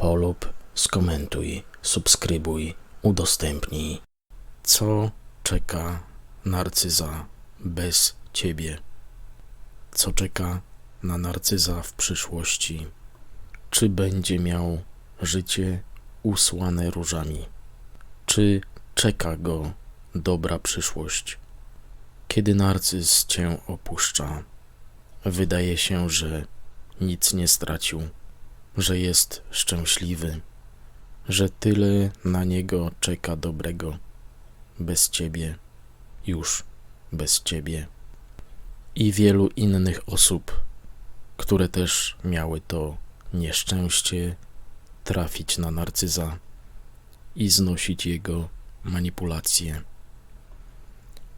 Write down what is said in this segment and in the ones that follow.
polub, skomentuj, subskrybuj, udostępnij. Co czeka narcyza bez ciebie? Co czeka na narcyza w przyszłości? Czy będzie miał życie usłane różami? Czy czeka go dobra przyszłość? Kiedy narcyz cię opuszcza, wydaje się, że nic nie stracił, że jest szczęśliwy, że tyle na niego czeka dobrego, bez ciebie, już bez ciebie. I wielu innych osób, które też miały to nieszczęście trafić na narcyza i znosić jego manipulacje.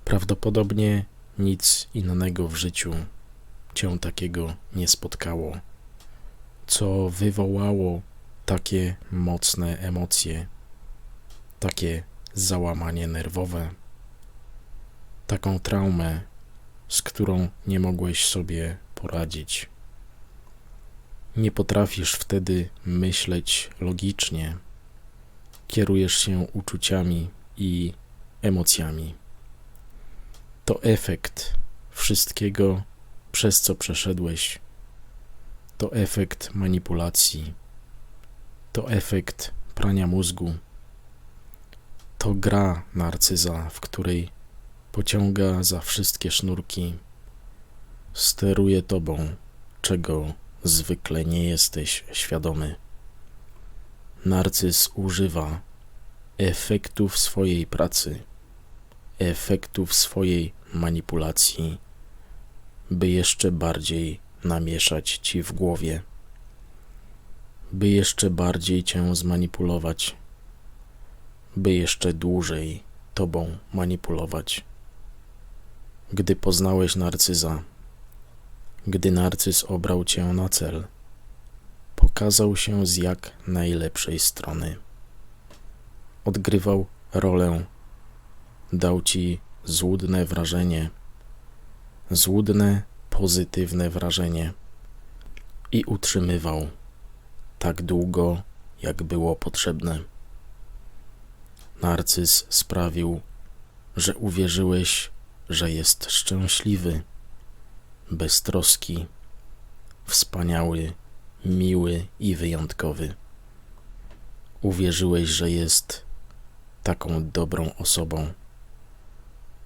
Prawdopodobnie nic innego w życiu cię takiego nie spotkało, co wywołało takie mocne emocje, takie załamanie nerwowe, taką traumę, z którą nie mogłeś sobie poradzić. Nie potrafisz wtedy myśleć logicznie, kierujesz się uczuciami i emocjami. To efekt wszystkiego, przez co przeszedłeś. To efekt manipulacji. To efekt prania mózgu. To gra narcyza, w której pociąga za wszystkie sznurki. Steruje tobą, czego zwykle nie jesteś świadomy. Narcyz używa efektów swojej pracy, efektów swojej manipulacji, by jeszcze bardziej namieszać ci w głowie, by jeszcze bardziej cię zmanipulować, by jeszcze dłużej tobą manipulować. Gdy poznałeś narcyza, gdy narcyz obrał cię na cel, pokazał się z jak najlepszej strony. Odgrywał rolę, dał ci złudne wrażenie, złudne, pozytywne wrażenie i utrzymywał tak długo, jak było potrzebne. Narcyz sprawił, że uwierzyłeś, że jest szczęśliwy, beztroski, wspaniały, miły i wyjątkowy. Uwierzyłeś, że jest taką dobrą osobą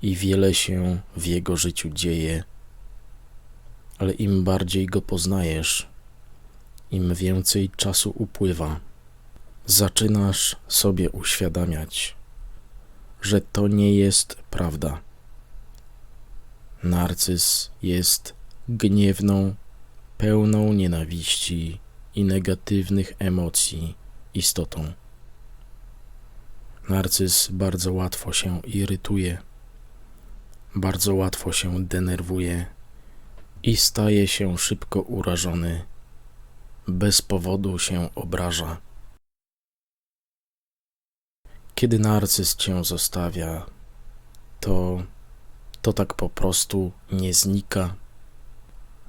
i wiele się w jego życiu dzieje, ale im bardziej go poznajesz, im więcej czasu upływa, zaczynasz sobie uświadamiać, że to nie jest prawda. Narcyz jest gniewną, pełną nienawiści i negatywnych emocji istotą. Narcyz bardzo łatwo się irytuje, bardzo łatwo się denerwuje i staje się szybko urażony, bez powodu się obraża. Kiedy narcyz cię zostawia, to to tak po prostu nie znika.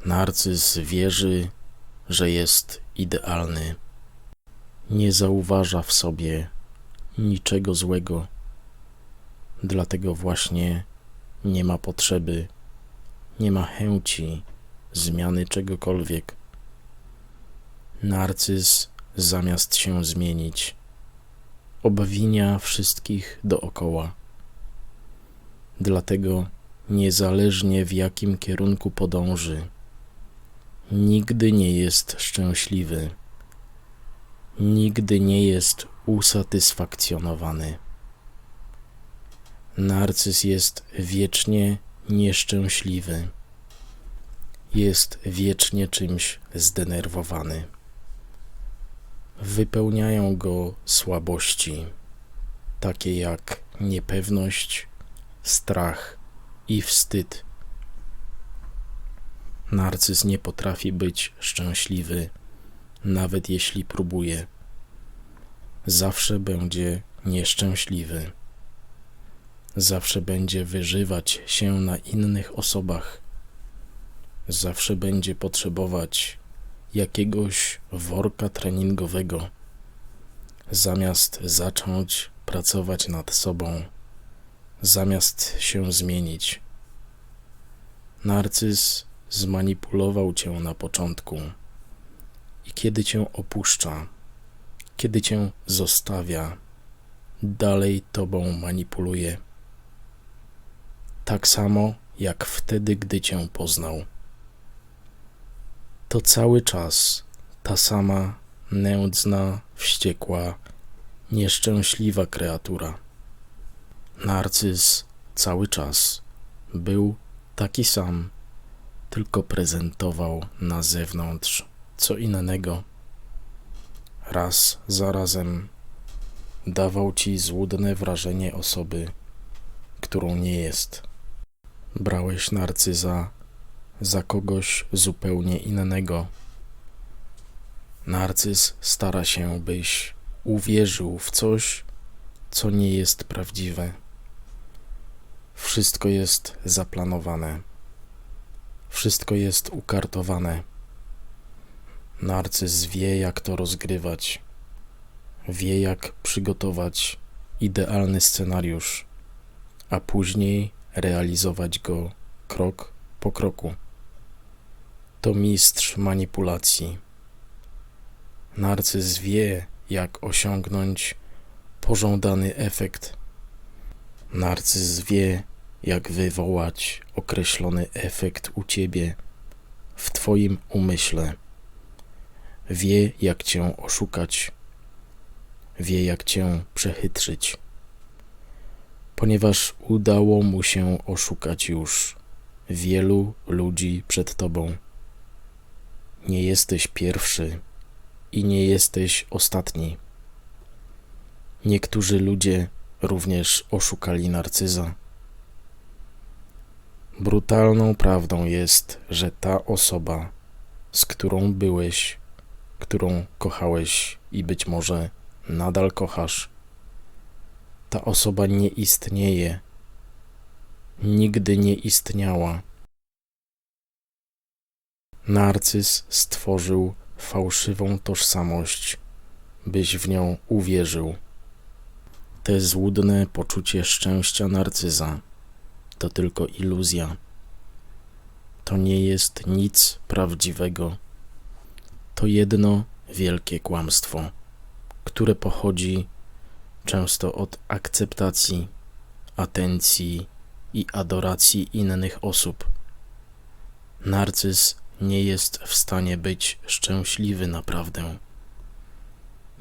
Narcyz wierzy, że jest idealny. Nie zauważa w sobie niczego złego. Dlatego właśnie nie ma potrzeby, nie ma chęci zmiany czegokolwiek. Narcyz zamiast się zmienić, obwinia wszystkich dookoła. Dlatego niezależnie w jakim kierunku podąży, nigdy nie jest szczęśliwy, nigdy nie jest usatysfakcjonowany. Narcyz jest wiecznie nieszczęśliwy, jest wiecznie czymś zdenerwowany. Wypełniają go słabości, takie jak niepewność, strach i wstyd. Narcyz nie potrafi być szczęśliwy, nawet jeśli próbuje. Zawsze będzie nieszczęśliwy. Zawsze będzie wyżywać się na innych osobach. Zawsze będzie potrzebować jakiegoś worka treningowego, zamiast zacząć pracować nad sobą, zamiast się zmienić. Narcyz zmanipulował cię na początku i kiedy cię opuszcza, kiedy cię zostawia, dalej tobą manipuluje. Tak samo jak wtedy, gdy cię poznał. To cały czas ta sama nędzna, wściekła, nieszczęśliwa kreatura. Narcyz cały czas był taki sam, tylko prezentował na zewnątrz co innego. Raz za razem dawał ci złudne wrażenie osoby, którą nie jest. Brałeś narcyza za kogoś zupełnie innego. Narcyz stara się, byś uwierzył w coś, co nie jest prawdziwe. Wszystko jest zaplanowane. Wszystko jest ukartowane. Narcyz wie, jak to rozgrywać. Wie, jak przygotować idealny scenariusz, a później realizować go krok po kroku. To mistrz manipulacji. Narcyz wie, jak osiągnąć pożądany efekt. Narcyz wie, jak wywołać określony efekt u ciebie, w twoim umyśle. Wie, jak cię oszukać, wie, jak cię przechytrzyć. Ponieważ udało mu się oszukać już wielu ludzi przed tobą. Nie jesteś pierwszy i nie jesteś ostatni. Niektórzy ludzie również oszukali narcyza. Brutalną prawdą jest, że ta osoba, z którą byłeś, którą kochałeś i być może nadal kochasz, ta osoba nie istnieje, nigdy nie istniała. Narcyz stworzył fałszywą tożsamość, byś w nią uwierzył. Te złudne poczucie szczęścia narcyza to tylko iluzja. To nie jest nic prawdziwego. To jedno wielkie kłamstwo, które pochodzi często od akceptacji, atencji i adoracji innych osób. Narcyz nie jest w stanie być szczęśliwy naprawdę.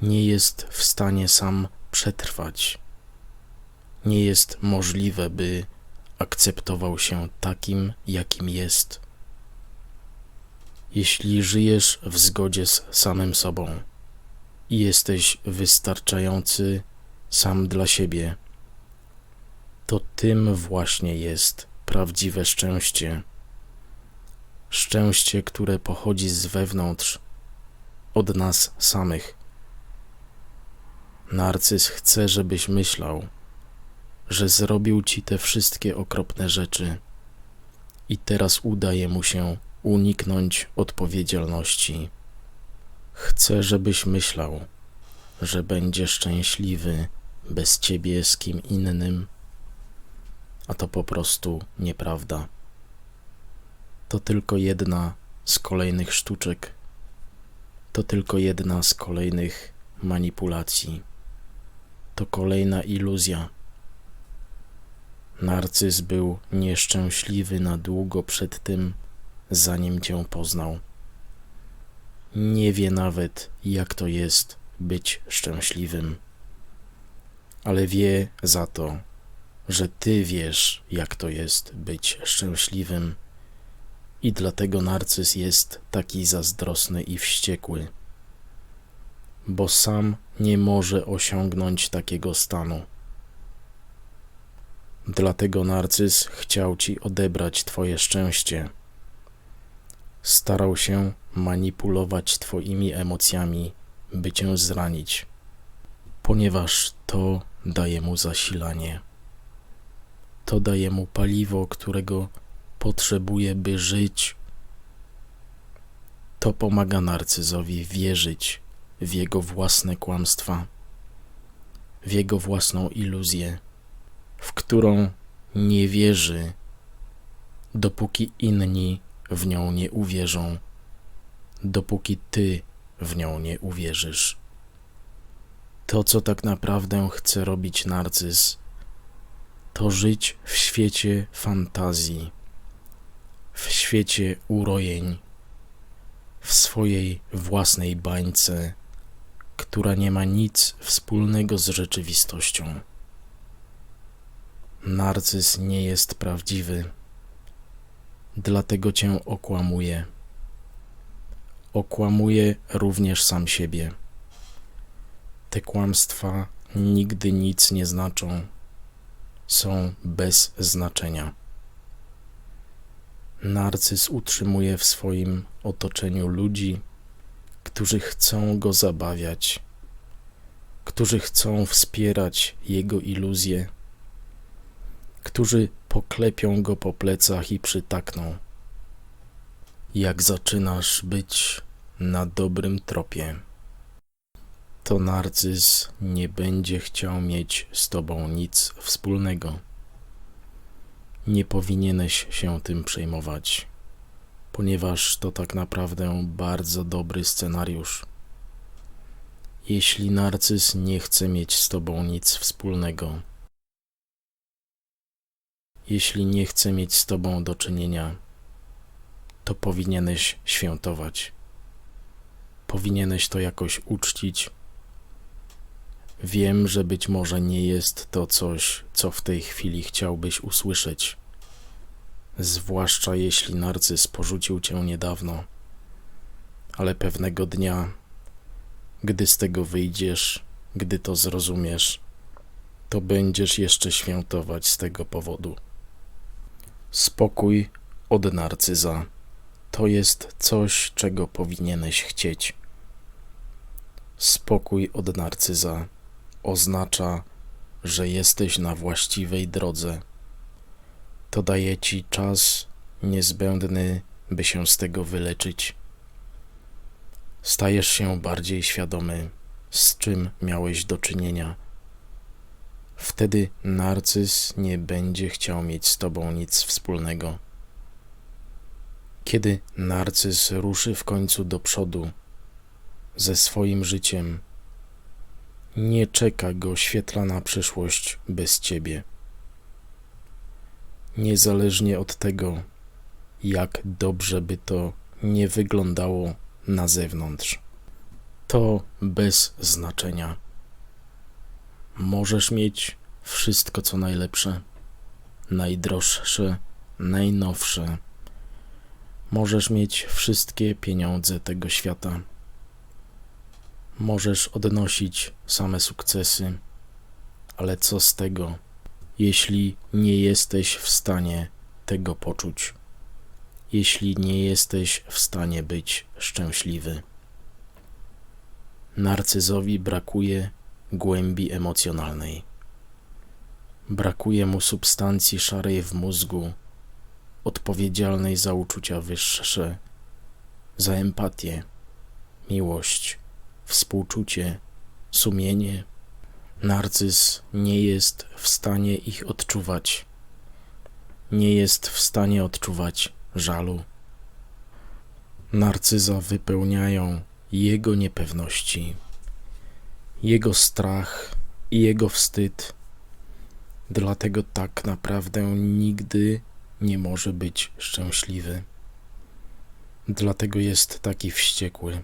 Nie jest w stanie sam przetrwać. Nie jest możliwe, by akceptował się takim, jakim jest. Jeśli żyjesz w zgodzie z samym sobą i jesteś wystarczający sam dla siebie, to tym właśnie jest prawdziwe szczęście. Szczęście, które pochodzi z wewnątrz, od nas samych. Narcyz chce, żebyś myślał, że zrobił ci te wszystkie okropne rzeczy i teraz udaje mu się uniknąć odpowiedzialności. Chcę, żebyś myślał, że będzie szczęśliwy bez ciebie z kim innym, a to po prostu nieprawda. To tylko jedna z kolejnych sztuczek, to tylko jedna z kolejnych manipulacji, to kolejna iluzja. Narcyz był nieszczęśliwy na długo przed tym, zanim cię poznał. Nie wie nawet, jak to jest być szczęśliwym, ale wie za to, że ty wiesz, jak to jest być szczęśliwym, i dlatego narcyz jest taki zazdrosny i wściekły, bo sam nie może osiągnąć takiego stanu. Dlatego narcyz chciał ci odebrać twoje szczęście. Starał się manipulować twoimi emocjami, by cię zranić, ponieważ to daje mu zasilanie. To daje mu paliwo, którego potrzebuje, by żyć. To pomaga narcyzowi wierzyć w jego własne kłamstwa, w jego własną iluzję, w którą nie wierzy, dopóki inni w nią nie uwierzą, dopóki ty w nią nie uwierzysz. To, co tak naprawdę chce robić narcyz, to żyć w świecie fantazji, w świecie urojeń, w swojej własnej bańce, która nie ma nic wspólnego z rzeczywistością. Narcyz nie jest prawdziwy, dlatego cię okłamuje. Okłamuje również sam siebie. Te kłamstwa nigdy nic nie znaczą, są bez znaczenia. Narcyz utrzymuje w swoim otoczeniu ludzi, którzy chcą go zabawiać, którzy chcą wspierać jego iluzje, którzy poklepią go po plecach i przytakną. Jak zaczynasz być na dobrym tropie, to narcyz nie będzie chciał mieć z tobą nic wspólnego. Nie powinieneś się tym przejmować, ponieważ to tak naprawdę bardzo dobry scenariusz. Jeśli narcyz nie chce mieć z tobą nic wspólnego, jeśli nie chce mieć z tobą do czynienia, to powinieneś świętować. Powinieneś to jakoś uczcić. Wiem, że być może nie jest to coś, co w tej chwili chciałbyś usłyszeć, zwłaszcza jeśli narcyz porzucił cię niedawno, ale pewnego dnia, gdy z tego wyjdziesz, gdy to zrozumiesz, to będziesz jeszcze świętować z tego powodu. Spokój od narcyza to jest coś, czego powinieneś chcieć. Spokój od narcyza oznacza, że jesteś na właściwej drodze. To daje ci czas niezbędny, by się z tego wyleczyć. Stajesz się bardziej świadomy, z czym miałeś do czynienia. Wtedy narcyz nie będzie chciał mieć z tobą nic wspólnego. Kiedy narcyz ruszy w końcu do przodu ze swoim życiem, nie czeka go świetlana przyszłość bez ciebie. Niezależnie od tego, jak dobrze by to nie wyglądało na zewnątrz, to bez znaczenia. Możesz mieć wszystko, co najlepsze, najdroższe, najnowsze. Możesz mieć wszystkie pieniądze tego świata Możesz odnosić same sukcesy, ale co z tego, jeśli nie jesteś w stanie tego poczuć, jeśli nie jesteś w stanie być szczęśliwy? Narcyzowi brakuje głębi emocjonalnej. Brakuje mu substancji szarej w mózgu, odpowiedzialnej za uczucia wyższe, za empatię, miłość współczucie, sumienie. Narcyz nie jest w stanie ich odczuwać. Nie jest w stanie odczuwać żalu. Narcyza wypełniają jego niepewności, jego strach i jego wstyd. Dlatego tak naprawdę nigdy nie może być szczęśliwy. Dlatego jest taki wściekły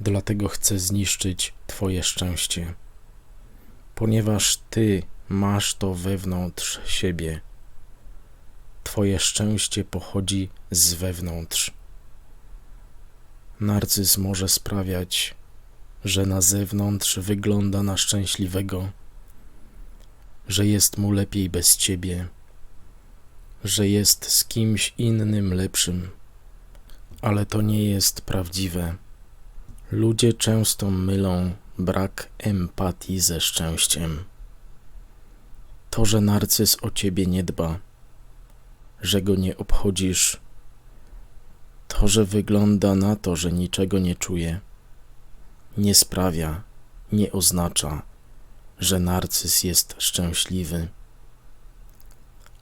dlatego chcę zniszczyć Twoje szczęście, ponieważ Ty masz to wewnątrz siebie. Twoje szczęście pochodzi z wewnątrz. Narcyz może sprawiać, że na zewnątrz wygląda na szczęśliwego, że jest mu lepiej bez ciebie, że jest z kimś innym lepszym, ale to nie jest prawdziwe. Ludzie często mylą brak empatii ze szczęściem. To, że narcyz o ciebie nie dba, że go nie obchodzisz, to, że wygląda na to, że niczego nie czuje, nie sprawia, nie oznacza, że narcyz jest szczęśliwy.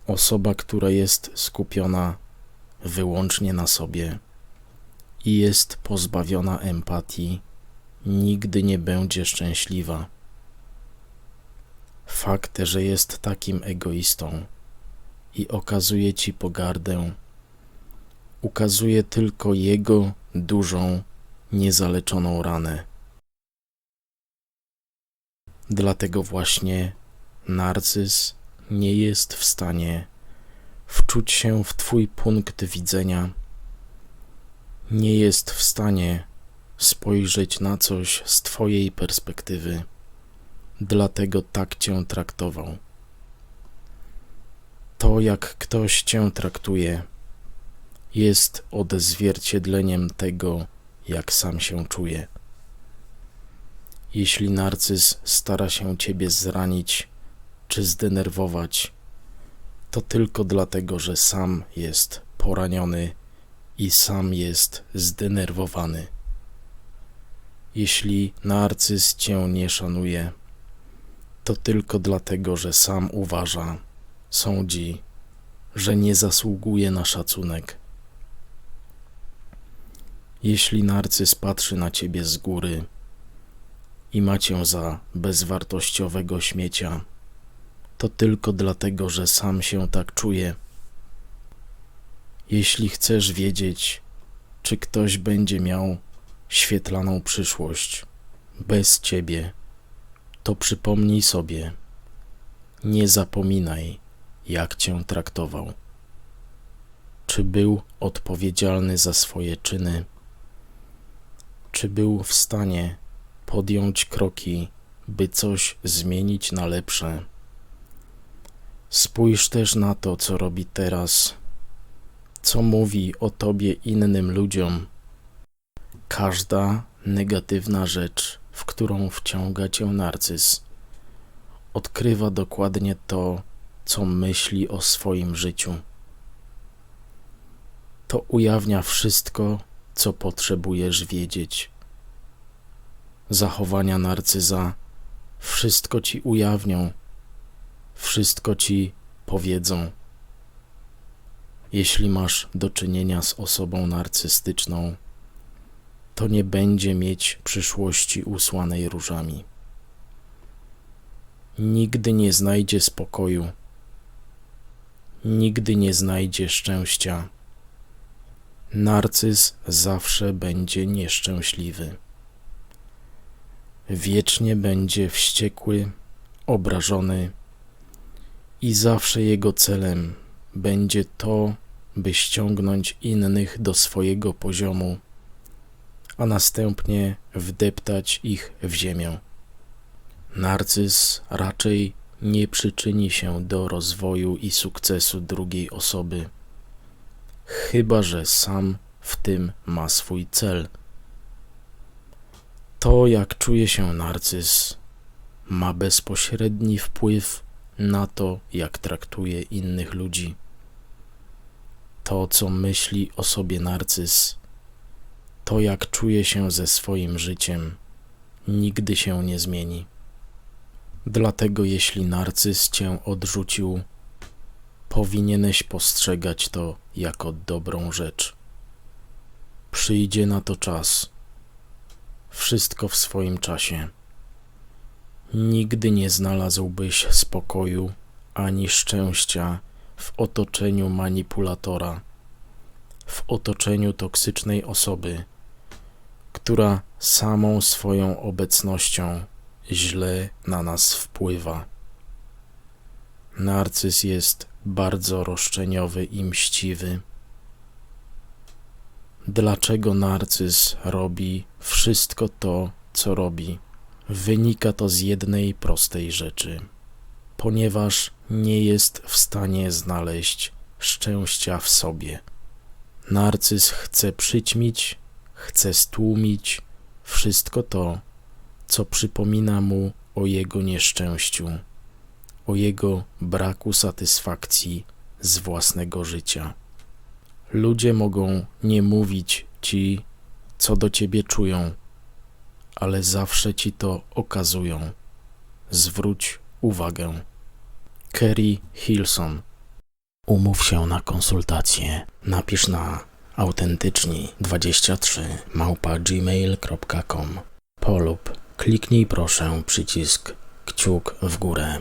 Osoba, która jest skupiona wyłącznie na sobie i jest pozbawiona empatii, nigdy nie będzie szczęśliwa. Fakt, że jest takim egoistą i okazuje ci pogardę, ukazuje tylko jego dużą, niezaleczoną ranę. Dlatego właśnie narcyz nie jest w stanie wczuć się w Twój punkt widzenia, nie jest w stanie spojrzeć na coś z Twojej perspektywy, dlatego tak Cię traktował. To, jak ktoś Cię traktuje, jest odzwierciedleniem tego, jak sam się czuje. Jeśli narcyz stara się Ciebie zranić czy zdenerwować, to tylko dlatego, że sam jest poraniony i sam jest zdenerwowany. Jeśli narcyz cię nie szanuje, to tylko dlatego, że sam uważa, sądzi, że nie zasługuje na szacunek. Jeśli narcyz patrzy na ciebie z góry i ma cię za bezwartościowego śmiecia, to tylko dlatego, że sam się tak czuje. Jeśli chcesz wiedzieć, czy ktoś będzie miał świetlaną przyszłość bez ciebie, to przypomnij sobie, nie zapominaj, jak cię traktował. Czy był odpowiedzialny za swoje czyny? Czy był w stanie podjąć kroki, by coś zmienić na lepsze? Spójrz też na to, co robi teraz, co mówi o tobie innym ludziom. Każda negatywna rzecz, w którą wciąga cię narcyz, odkrywa dokładnie to, co myśli o swoim życiu. To ujawnia wszystko, co potrzebujesz wiedzieć. Zachowania narcyza wszystko ci ujawnią wszystko ci powiedzą. Jeśli masz do czynienia z osobą narcystyczną, to nie będzie mieć przyszłości usłanej różami. Nigdy nie znajdzie spokoju, nigdy nie znajdzie szczęścia. Narcyz zawsze będzie nieszczęśliwy. Wiecznie będzie wściekły, obrażony i zawsze jego celem będzie to, by ściągnąć innych do swojego poziomu, a następnie wdeptać ich w ziemię. Narcyz raczej nie przyczyni się do rozwoju i sukcesu drugiej osoby, chyba że sam w tym ma swój cel. To, jak czuje się narcyz, ma bezpośredni wpływ na to, jak traktuje innych ludzi. To, co myśli o sobie narcyz, to, jak czuje się ze swoim życiem, nigdy się nie zmieni. Dlatego, jeśli narcyz cię odrzucił, powinieneś postrzegać to jako dobrą rzecz. Przyjdzie na to czas. Wszystko w swoim czasie. Nigdy nie znalazłbyś spokoju ani szczęścia w otoczeniu manipulatora, w otoczeniu toksycznej osoby, która samą swoją obecnością źle na nas wpływa. Narcyz jest bardzo roszczeniowy i mściwy. Dlaczego narcyz robi wszystko to, co robi. Wynika to z jednej prostej rzeczy. Ponieważ nie jest w stanie znaleźć szczęścia w sobie. Narcyz chce przyćmić, chce stłumić wszystko to, co przypomina mu o jego nieszczęściu, o jego braku satysfakcji z własnego życia. Ludzie mogą nie mówić ci, co do ciebie czują, ale zawsze ci to okazują. Zwróć uwagę. Kerry Hilson. Umów się na konsultację. Napisz na autentyczni23 małpa gmail.com polub. Kliknij proszę przycisk kciuk w górę.